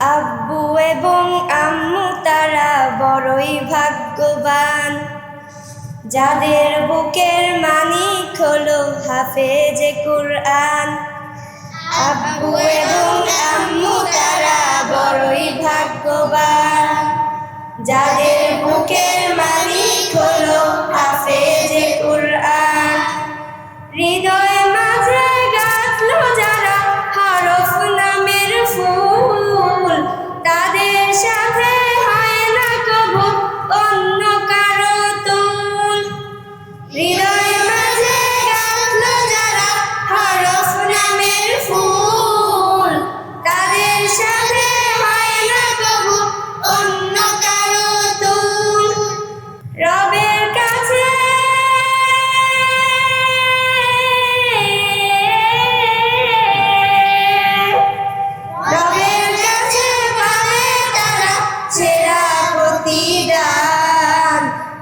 আব্বু এবং আম্মু তারা বড়ই ভাগ্যবান। যাদের বুকের মানিক হলো হাফেজে কুরআন। আব্বু এবং আম্মু তারা বড়ই ভাগ্যবান। যাদের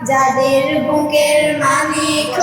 যাদের বুকের মালিক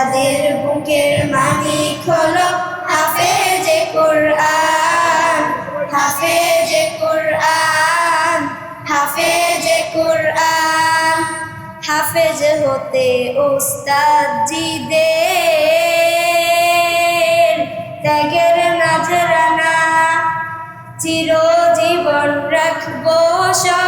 তাদের বুকের মালিক হলো হাফেজে কোরআন হাফেজে কোরআন হাফেজে কোরআন। হাফেজ হতে ওস্তাদ জিদের ত্যাগের নাজরানা, চিরজীবন রাখব সব